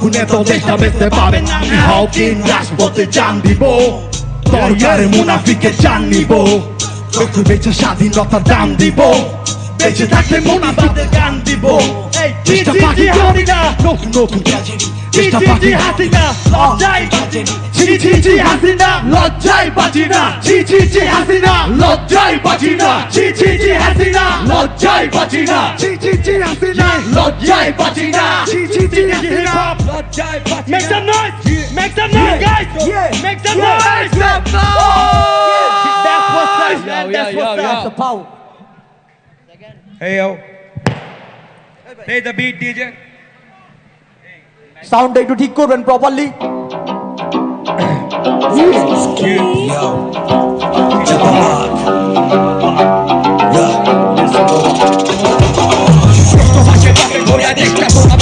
খুনে তো দেশটা বেচতে পাবেন না হাউকিং রাজপথে চান দিব। দরকারে মুনাফিকে চান নিব। একটু বেঁচে স্বাধীনতার দাম দিব। বেঁচে থাকলে মুনাফিকদের গান দিব এই চেষ্টা জি, জি, পাখি জি, হাসিনা। নতুন নতুন ট্র্যাজেডি জি চেষ্টা জি পাখি জি হাসিনা লজ্জায় বাজে জি জি জি হাসিনা লজ্জায় বাজি না জি জি জি হাসিনা লজ্জায় বাজি না জি জি জি হাসিনা লজ্জায় বাজি না জি জি জি হাসিনা লজ্জায় বাজি না জি জি জি হাসিনা লজ্জায় বাজি Make some noise! Make some noise, guys! Make some noise! That's what's up, man. That's what's up. Hey yo. Play the beat, DJ. সাউন্ডটা একটু ঠিক করবেন প্রপারলি পোলাকার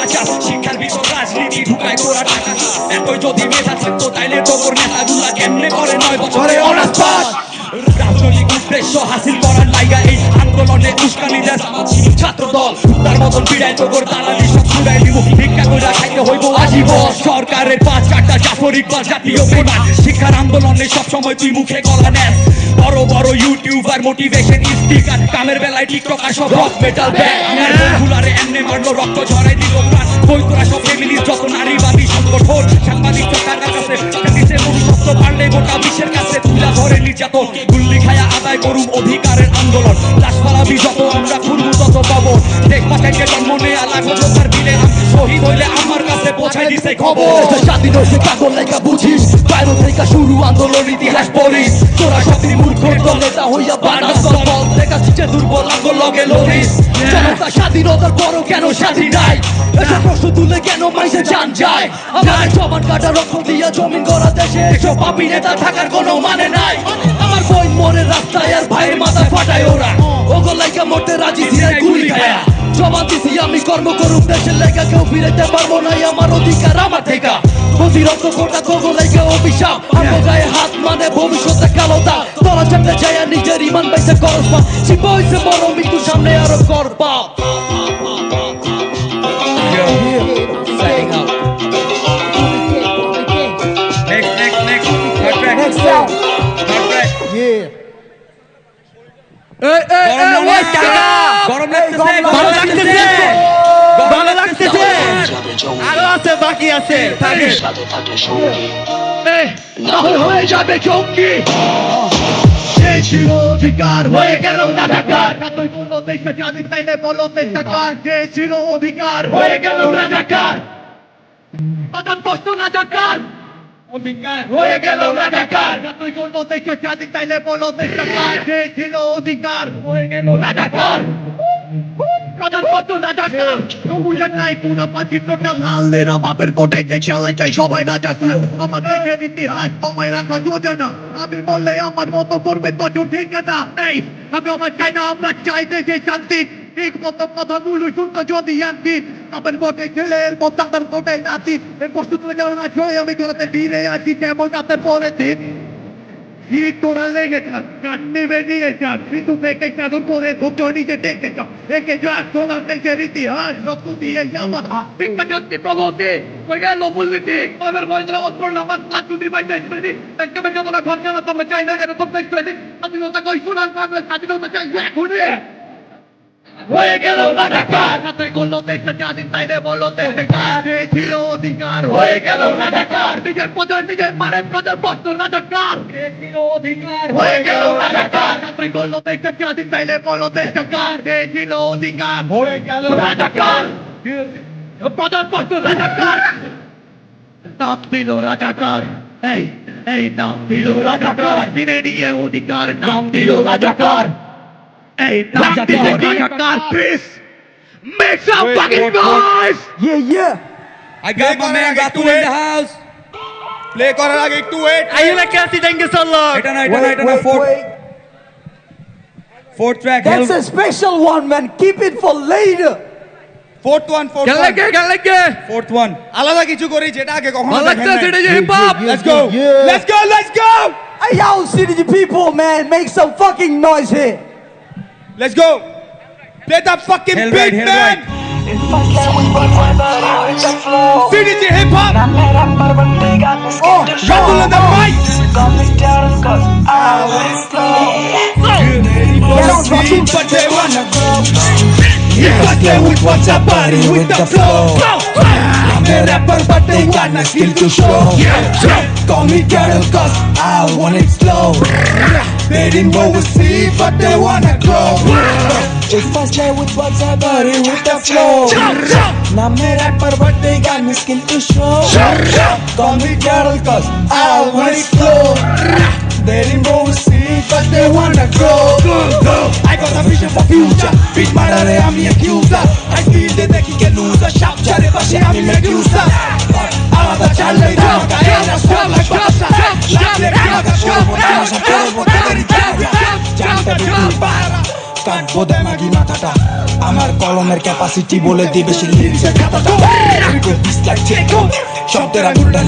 যুদ্ধের চাপ শিক্ষার বিষয়, রাজনীতি ঢুকায় তোরা টাকা। এতই যদি মেধা থাকতো, তাইলে তোর নেতাগুলা কেমনে করে নয় বছরে? অনার্স রাজনৈতিক উদ্দেশ্য হাসিল করার লাইগা এই আন্দোলনে উস্কানি দেশ ছাত্র দল তার মতন বিড়াই তোর দালালি সব ছুড়াই দিব। ভিক্ষা করে খাইতে হইব আজীবন। সরকারের পাঁচ চারটা জাফর ইকবাল জাতীয় প্রধান শিক্ষার আন্দোলনে সব সময় তুই মুখে গলা নেন বড় বড় ইউটিউবার মোটিভেশন স্পিকার কামের বেলায় টিকটক আর সব রক মেটাল ব্যান্ড ফুলারে এমনি মারলো রক্ত ঝরাই দিল প্রাণ কই তোরা সব ফ্যামিলির যত নারীবাদী সংগঠন সাংবাদিক টাকার কাছে নিচে মনুষ্যত্ব গোটা বিশ্বের কাছে তুলা ধরে নির্যাতন। গুল্লি খায়া আদায় করুম অধিকারের আন্দোলন। লাশ পালাবি যত আমরা খুলবো তত পাবো দেখ মাথাকে জন্ম নেয়া লাগল তার দিলে শহীদ হইলে আমার কাছে পৌঁছাই দিছে খবর। স্বাধীন সে কাগজ লেখা বুঝিস। বাইরে থেকে শুরু আন্দোলন ইতিহাস পড়িস। তোরা সবই মূর্খ দলে তা হইয়া বানাস। লগে লড়িস। জনতা স্বাধীনতার বড় কেন স্বাধীন নাই? এসব প্রশ্ন তুলে কেন মাইসে জান যায়? আমার সমান কাটা রক্ত দিয়া জমিন গড়া দেশে এসব পাপি নেতা থাকার কোনো মানে নাই। আমার বই মরে রাস্তায় আর ভাইয়ের মাথা ফাটায় ওরা। ওগো লাইকা মরতে রাজি সিরাই গুলি খায়া। জমা দিছি আমি কর্ম করুক দেশের লেখা, কেউ ফিরাইতে পারব না আমার অধিকার আমার থেকে প্রতিরক্ত কোটা তোগো লেগে অভিশাপ। আমার গায়ে হাত মানে ভবিষ্যতে কালোতা তোরা চাপতে যায় নিজের ইমান পাইছে করস পা শিব হইছে বড় মৃত্যু সামনে আরও track. গরম লাগতেছে গরম লাগতেছে ভালো লাগতেছে আরও আছে বাকি আছে। থাকে হয়ে যাবে চৌকি সে ছিল অধিকার হয়ে গেল না ঢাকার তুই দেশে জানি তাইলে বলো দেশাকার। যে ছিল অধিকার হয়ে গেল না ঢাকার তখন প্রশ্ন না ঢাকার অধিকার হয়ে গেল না ঢাকার তুই দেশে জানি তাইলে বলো দেশাকার। যে ছিল অধিকার হয়ে গেল না ঢাকার পুরো সবাই না ঢাকার আমার দেশের ইতিহাস সময় রাখা বললে আমার মতো করবে তো ঠিক না আমি আমার চাই না, আমরা চাইতে যে শান্তি। ঠিক মতো কথাগুলো শুনতে যদি একদিন আমার কোটে ছেলে, এরপর তাদের কোটে নাতি। তুলে না ছয় আমি কোথাতে ফিরে আসি, যেমন তাদের পরের দিন। কি তোরা লেগে থাক কান্নে বেরিয়ে যাক কিন্তু থেকে চাদর পরে দুটো নিজে দেখে যাও। দেখে যাক তোরা দেশের ইতিহাস রক্ত দিয়ে যাওয়া বিজ্ঞানী প্রবতে গেল বললি আমার মহিলা অস্পর্ণ আমার তার যদি বাইতে আসবে একটা বেশি তোরা ঘর জানা তোমরা চাই না, যেন তোমরা একটু স্বাধীনতা কই? শোনার পারবে স্বাধীনতা চাই। এখনই। হয়ে গেল না ঢাকার হাতে করল দেশটা জানি তাইলে বলো দেশে কারে ছিল অধিকার হয়ে গেল না ঢাকার নিজের প্রজার নিজের মানে প্রজার প্রশ্ন না ঢাকার ছিল অধিকার হয়ে গেল না ঢাকার হাতে করল দেশটা জানি তাইলে বলো দেশে কারে ছিল অধিকার হয়ে গেল না ঢাকার প্রজার প্রশ্ন না ঢাকার নাম দিল রাজাকার। এই এই নাম দিল রাজাকার। দিনে নিয়ে অধিকার, নাম দিল রাজাকার। এই নাম দিল রাজাকার please make some fucking noise Yeah, yeah. I got my man Gatu in the house. Play করার আগে একটু ওয়েট আইলা কাছি থ্যাংক ইউ সো মাচ এটা না এটা না এটা না Wait, four wait. Fourth track, That's Hell. a special one, man. Keep it for later. Fourth one fourth কেন ওয়ান লাগে কেন লাগে Fourth one. আলাদা কিছু করি যেটা আগে কখনো ভালো দেখেন লাগছে নাই। সেটা যে hip hop Let's go. Yeah. Let's go. Let's go. Hey, yo, CDG people, man, make some fucking noise here. Let's go. Play that fucking Hell beat, right, hell man. right. CDG hip hop. Oh, Rattle on the mic. Get on, fucking but they wanna go. Yeah, play with what's up, body with the flow. I'm a rapper, but they got no skill to show. Call me Carol, cause I want it slow. They didn't oversee, but they wanna grow. If I stay with what's up, body with the flow. Now me rapper, but they got me skill to show. Call me Carol, cause I want it slow. They didn't oversee, but they wanna grow. I got a vision for future. Beat my daddy, I'm the accuser. I feel the neck, he can lose a shout. Chare bashe, I'm the medusa. আলাদা চালে ধাক্কা এরা সব বাচ্চা লাগলে কাকা করবো তামাশা করবো তাদেরই জানটা বিপুল পাহারা কাটবো দেমাগি মাথাটা আমার কলমের ক্যাপাসিটি বলে দিবে সে লিরিক্সের খাতাটা দিস লাইক চেক শব্দের আগুনটা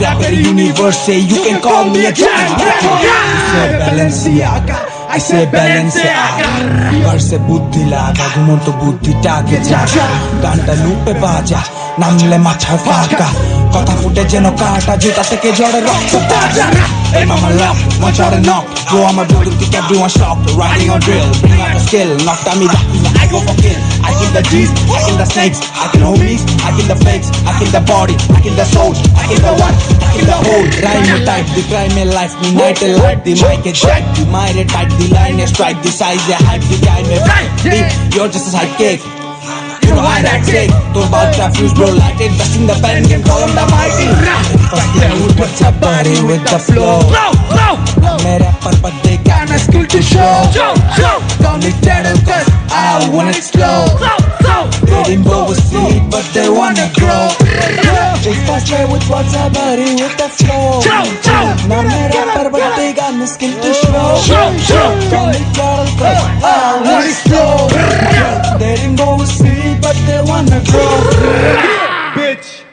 র্যাপের ইউনিভার্সে you can call me a Balenciaga I Say Balenciaga ভার্সে বুদ্ধি লাগা ঘুমন্ত বুদ্ধিটাকে জাগা গানটা লুপে বাজা নামলে মাথায় ফাঁকা কথা ফুটে যেন কাটা জুতা থেকে ঝড়ে রক্ত তাজা এই মামা লাভ my ঝড়ে knock Bro I'm a builder kick everyone shocked Riding on drill Bring out the skill Knock down me I go for kill I kill the G's I kill the snakes I kill homies I kill the fakes I kill the body I kill the soul I kill the one I kill the whole Rhyme type The crime life Me night and light The mic is jack The mind is tight the line and strike the size and hype the guy and fight. You're just a sidekick. You know I that sick. Don't about fuse, bro. Light it, dust in the pen, can call him the mighty. Fuck yeah, we put your body with the flow. No, no, no. मेरा पर पर देखा ना skill to show. Go, go. me dead and to I wanna explode Getting bored with sleep, but they wanna grow It's fast way with what's happening with that flow Now I'm rapper, but they got me skill to show From the girl, I wanna explode They didn't go with sleep, but they wanna grow Bitch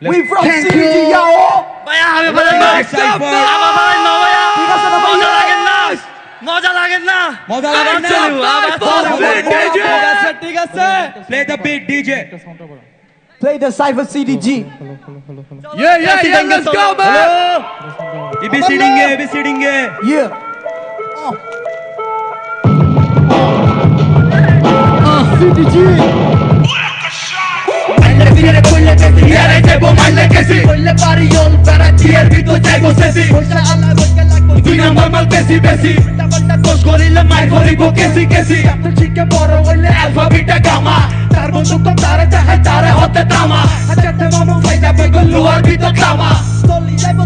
We from CG, y'all! Bye, everybody! Stop! মজা লাগেন না মজা লাগেন না? ঠিক আছে Play the beat, DJ. Play the Cypher CDG. Yeah, yeah, yeah, let's go, man. ABCDinge, ABCDinge. Yeah. দুই নম্বর মাল বেশি বেশি দোষ করিলে মাই করিব কেসি কেসি এত ঠিকে বড় হইলে অ্যালফাবেটটা গামা তার বন্ধু তো তারে চাহে তারে হতে তামা হাজারতে মামু ভাই যাবে গলুয়ার ভিতর তামা যাইব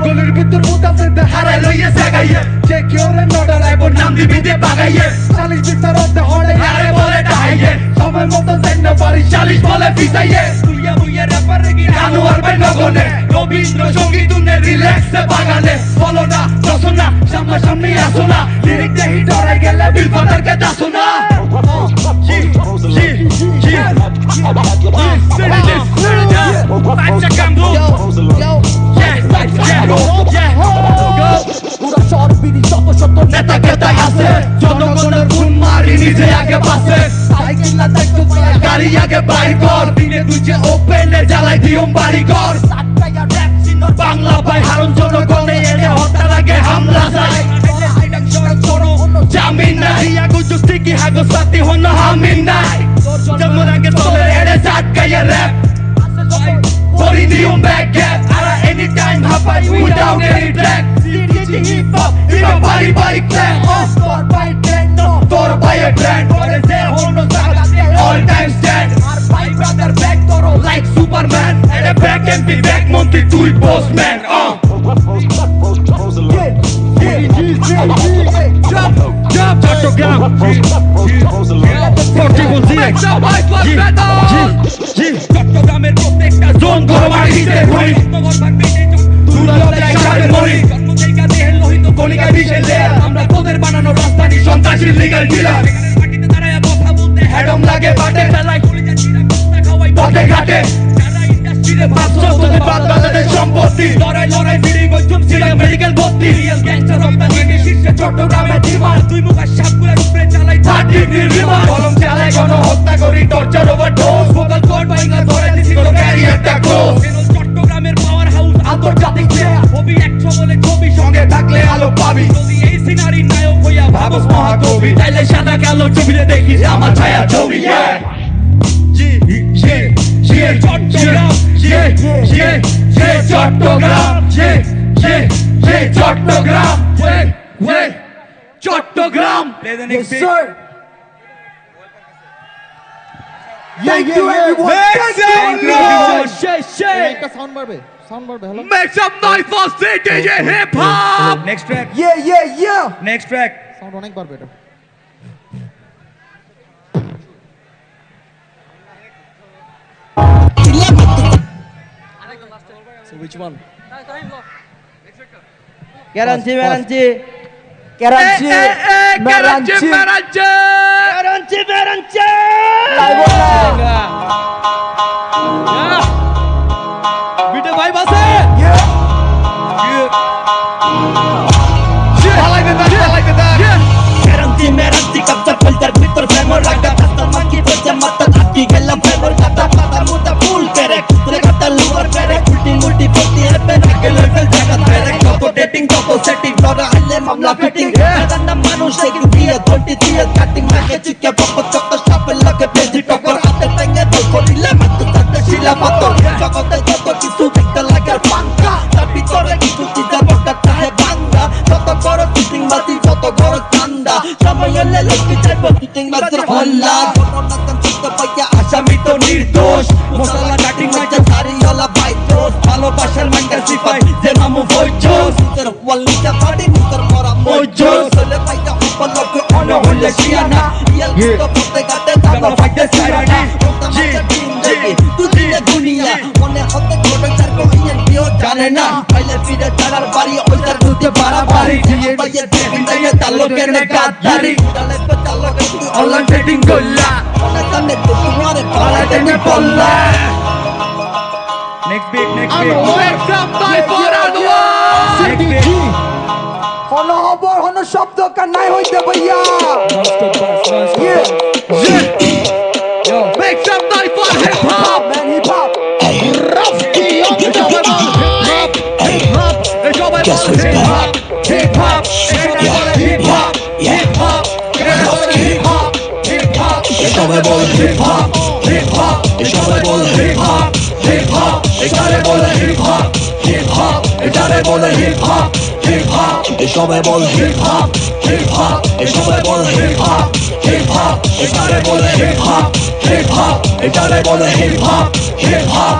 গলির ভিতর মুতাফে হারাই লইয়ে সাগাইয়ে যে কেউ রে নডরাইব নাম দিবি দিয়ে বাগাইয়ে চালিশ ভিতর হতে হড়ে আরে বলে ডাহাইয়ে সময় মতো যাইন পারি চালিশ বলে পিছাইয়ে তুইয়া বুইয়া র্যাপার রেগি আনোয়ার ভাই নগনে রবীন্দ্র সংগীত উনে রিল্যাক্সে বাগানে বলো না দশো না সামনা সামনি আসো না লিরিক দেহি ডরাই গেলে বিল ফাটারকে দাসো না জি জি জি বাচ্চা কাম্বু পুরা শহর বিড়ি শত শত নেতা কেতা আছে জনগণের খুন মারি নিজে আগে পাশে সাইকেল না দেখতো গাড়ি আগে বাইর কর দিনে যে ওপেনে জ্বালাই দিও বাড়ি কর বাংলা ভাই হারণ জনগণে এনে হত্যার আগে হামলা যায় জামিন নাই আগো জুস্তি কি হাগো সাথী হন হামিন নাই জন্মর আগে তোলে এড়ে চাটকাইয়া rap Body the on back hapai without any track CDG hip hop in a body body clap Oh store by trend no Store by a trend What is there hono saga all time stand Our five brother back toro like Superman And a back empty back monty to it postman Oh Chattogram ji চট্টগ্রামের প্রত্যেকটা zone ঘর মাটিতে এক সাথে মরি জন্ম দেহের লোহিত কণিকা পুলিশের লেয়ার আমরা তোদের বানানো রাজধানী সন্ত্রাসী লিগাল ডিলার মাটিতে দাঁড়ায় কথা বলতে হ্যাডম লাগে বাটে বেলায় গুলি যাচ্ছিরা কুত্তা খাওয়াই পথে ঘাটে যারা ইন্ডাস্ট্রিতে ভাবছ তোদের বাদ বাজাদের সম্পত্তি লড়াই লড়াই ফিরি বৈঠক ছিল মেডিকেল ভর্তি রিয়েল গ্যাংস্টার রপ্তানি শীর্ষে চট্টগ্রামে ডিমার দুই মুখ আর উপরে চালাই থার্ড হত্যা করি torture overdose vocal close চট্টগ্রামের পাওয়ার হাউস আন্তর্জাতিক ছবি তাইলে সাদা কালো ছবিতে দেখিস আমার ছায়া ছবি Chittagong Chittagong Chittagong Thank you everyone. Thank you. Make a sound barbe. Sound barbe. Hello. Make some noise for CDJ Hip Hop. Next track. Yeah, yeah, yeah. Next track. Sound অনেক বার better. So which one? Karanchi, Karanchi. Karanchi, Karanchi, Karanchi, Karanchi, Karanchi. बेटे भाई बस है ये ये हलाई बेटा हलाई बेटा करंती मेरंती कब तक फलतर भीतर फेमर लगता तब तक मन की তো সেটিং লড়াইলে মামলা ফিটিং মানুষ সেগুলো দিয়ে ধরতে দিয়ে কাটিং মাকে চিকে বকত চক্কর কে ডিবিল লাগে তালকে নে গাদ্দারি তালে তো তালকে অনলাইন ট্রেডিং করলা অনলাইন টানে তো তোমারে পালা টেনে পল্লা নেক্সট বিট নেক্সট বিট আমি ওয়েক আপ বাই ফর আদওয়া নেক্সট বিট হন হবর হন শব্দ কা নাই হইতে ভাইয়া yeah yeah yo wake up by for hip hop man hip hop Rafki up the hip hop hip hop hip hop hip hop hip hop সবাই বল হিপ হপ হিপ হপ সবাই বল হিপ হপ হিপ হপ এটারে hip hop hip hop এটারে hip hop hip hop বল hip hop hip hop সবাই বল hip hop hip hop এটারে হিপ হপ হিপ হপ এটারে হিপ হপ হিপ হপ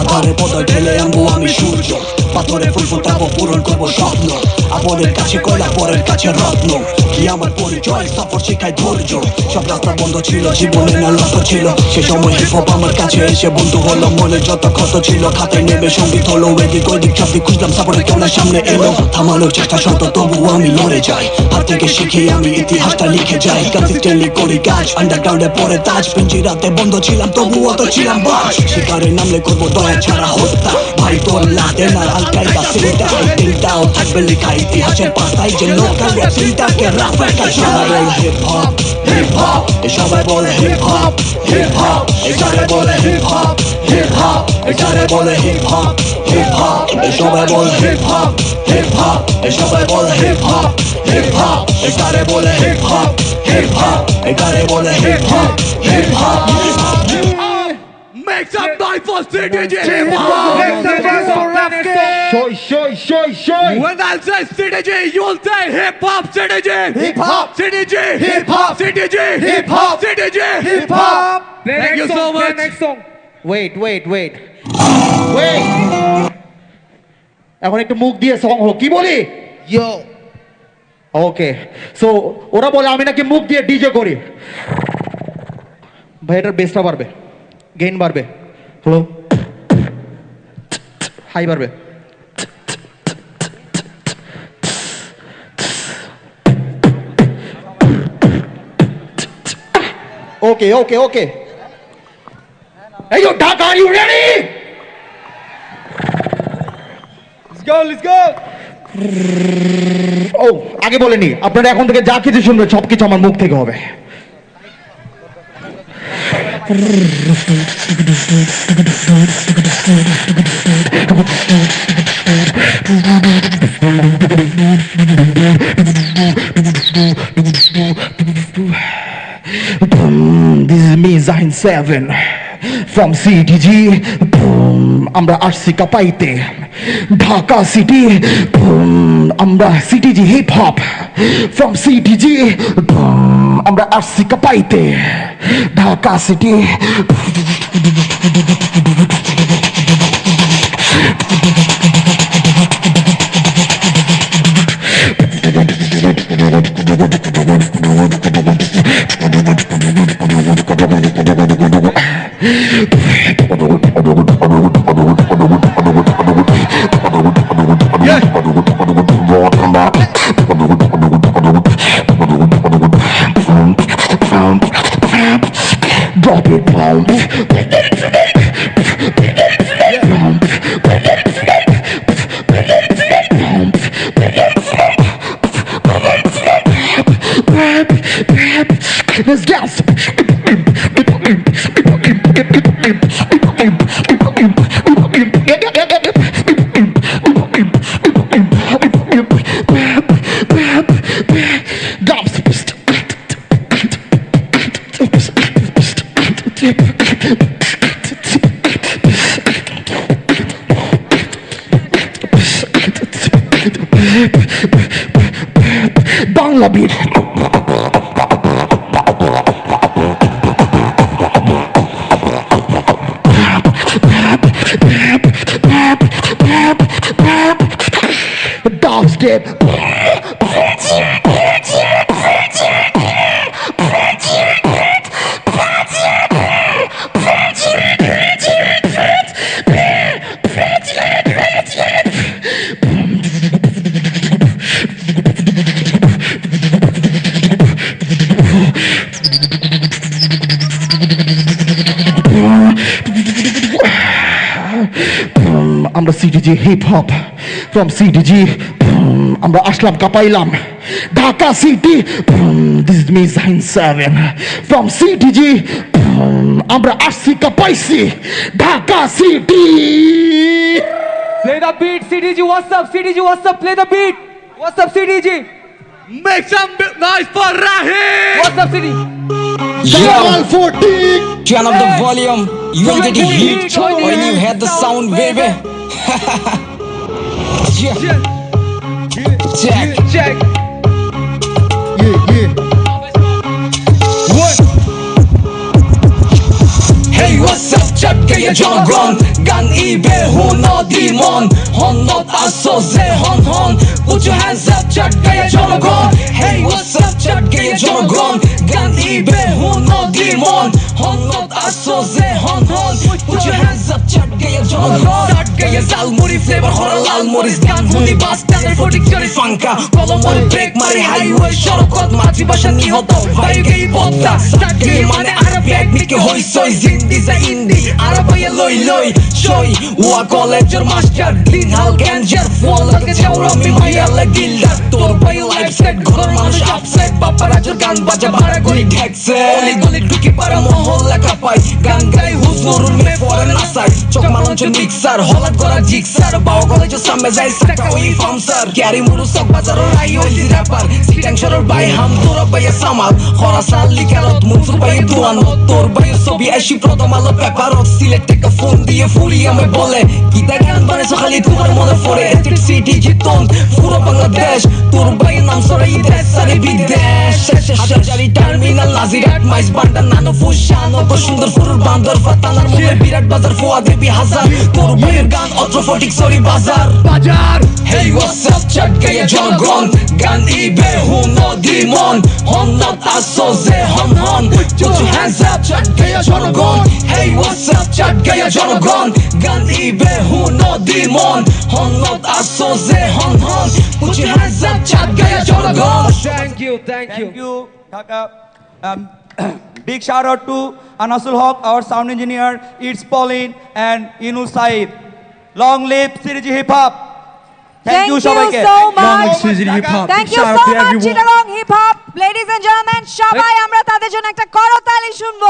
আধারে ঢেলে আমি সূর্য পাথরে ফুল ফোটাবো পূরণ করব স্বপ্ন। আপনের কাছে কয়লা, পরের কাছে রত্ন। কি আমার পরিচয়? সফর শিখায় ধৈর্য। সব রাস্তা বন্ধ ছিল, জীবনে না লক্ষ্য ছিল। সে সময় হিপ হপ আমার কাছে এসে বন্ধু হলো মনে যত ক্ষত ছিল খাতায় নেবে সংগীত হলো, এদিক ওইদিক সব দিক খুঁজলাম সাপোর্টে কেউ না সামনে এলো? থামানোর চেষ্টা সত তবুও আমি লড়ে যাই। হাত থেকে শিখে আমি ইতিহাসটা লিখে যাই। কনসিস্টেন্টলি করি কাজ আন্ডারগ্রাউন্ডে পরে তাজ। পিঞ্জিরাতে বন্ধ ছিলাম, তবুও তো ছিলাম বাস। শিকারে নামলে করব দয়া ছাড়া হত্যা। ভাই তোর লাদে না সিলটা এই দিনটাও থাকবে লেখা ইতিহাসের পাতায় যে লোকাল সিলটাকে রাফের কাছে হিপ হপ হিপ হপ সবাই বলে হিপ হপ হিপ হপ এটারে বলে হিপ হপ হিপ হপ এটারে বলে হিপ হপ হিপ হপ সবাই বলে হিপ হপ হিপ হপ সবাই বলে হিপ হপ হিপ হপ এটারে বলে হিপ হপ হিপ হপ এটারে বলে hip hop hip hop Make some noise for Hop! Make some noise for Shoy, shoy, shoy, shoy. When I say CTG, you'll say Hip Hop CTG! Hip hop. CTG! Hip hop. CTG! Hip hop. CTG! Hip hop. Thank you so much! Wait wait wait wait এখন একটু মুখ দিয়ে song হোক কি বলি ইয়ো okay so ওরা বলে আমি নাকি মুখ দিয়ে ডিজে করি ভাই এটার বেসটা বাড়বে গেইন বাড়বে হ্যালো হাই বাড়বে Okay, okay, okay. Hey, yo, Dhaka, are you ready? Let's go, let's go. ও আগে বলেনি আপনারা এখন থেকে যা কিছু শুনবেন সব কিছু আমার মুখ থেকে হবে This is me, Zahin 7 from CTG আমরা আসছি কাপাইতে ঢাকা সিটি আমরা CTG hip hop from CTG আমরা আসছি কাপাইতে ঢাকা সিটি Yeah. আমরা CDG hip hop from CDG আমরা আসলাম কাপাইলাম Dhaka city this is me sign seven from CDG আমরা আসছি কাপাইছি Dhaka city Play the beat, CDG. What's up, CDG? What's up? Play the beat. What's up, CDG? Make some noise for Rahim! What's up, CDG? Yo, fourteen turn up the volume. You will get heat heat, when you hear the sound, baby. yeah. Yeah. yeah. Check. Yeah. Check. Yeah, yeah. What? Hey, what's up? চট গিয়ে জনগণ গান ইবে হুনো দিমন হন্নত আসো যে হন হন। Put your hands up চট গিয়ে জনগণ। Hey what's up চট গিয়ে জনগণ। গান ইবে হুনো দিমন হন্নত আসো যে হন হন। Put your hands up চট গিয়ে জনগণ। চট গিয়ে জালমুড়ি ফ্লেভার হরা লাল মরিচ। গান হুনি বাস টানের ফটিক চড়ি ফাঙ্কা। কলমরে ব্রেক মারি হাইওয়ে সড়কত মাতৃভাষা নিহত। ভাই গেই বদ্দা মানে আরব একদিকে হই সই জিন্দি যা ইন্দি। আরবাইয়া লই লই সই। ওয়া কলেজের মাস্টার দিন হাল ক্যান্সার ফল লাগে চাউরামি মাইয়া লাগিল্লার তোর ভাই লাইফ সেট ঘর মানুষ আপসেট বাপা রাজুর গান বাজা ভাড়া গলি ঠেকছে। অলি গলি ঢুকি পারা মহল্লা কাপাই গান গাই হুজুরুল মে পরে নাসাই চোখ মালঞ্চ মিক্সার, হলাত করা জিক্সার। বাও কলেজের সামনে যাই সাকা ওই ফামসার ক্যারি মুরু সব বাজার রাই, ওই র্যাপার সিটাং শরর বাই হাম তোর বাইয়া সামাল। খরাসান লিকারত মুনসুর বাই দুয়ান। তোর বাইয়ের ছবি সিলেট থেকে ফোন দিয়ে ফুলি আমি বলে, কি দেখেন বানাইছো খালি তোমার মনে পড়ে? সিটি জিতন, পুরো বাংলাদেশ তোর বাইয়ের নাম সরাই দেশ সারি বিদেশ। শেষে সাজারি টার্মিনাল নাজিরাট মাইস বান্ডা নানো ফুসান অত সুন্দর ফুরুর বান্দর ফাতানার মনে বিরাট বাজার ফোয়া দেবী হাজার। তোর বাইয়ের গান অত্র ফটিক সরি বাজার। Bajar! Hey, what's up, চট গিয়ে জনগণ? গান ইবে হুনো দিমন হন্নত আসো যে হন হন। Put your hands up, চট গিয়ে জনগণ। Hey, what's up, চট গিয়ে জনগণ? গান ইবে হুনো দিমন হন্নত আসো যে হন। হন hands up, চট গিয়ে জনগণ Thank you, thank you. Thank you, Dhaka. Um, Big shout out to Anasul Haq, our sound engineer, it's Pauline and Inul Said. Long live CDG Hip Hop. Thank, you সবাইকে so much. live Hip Hop. Thank you so much, everyone. Chittagong Hip Hop. Ladies and gentlemen, সবাই আমরা তাদের জন্য একটা করতালি শুনব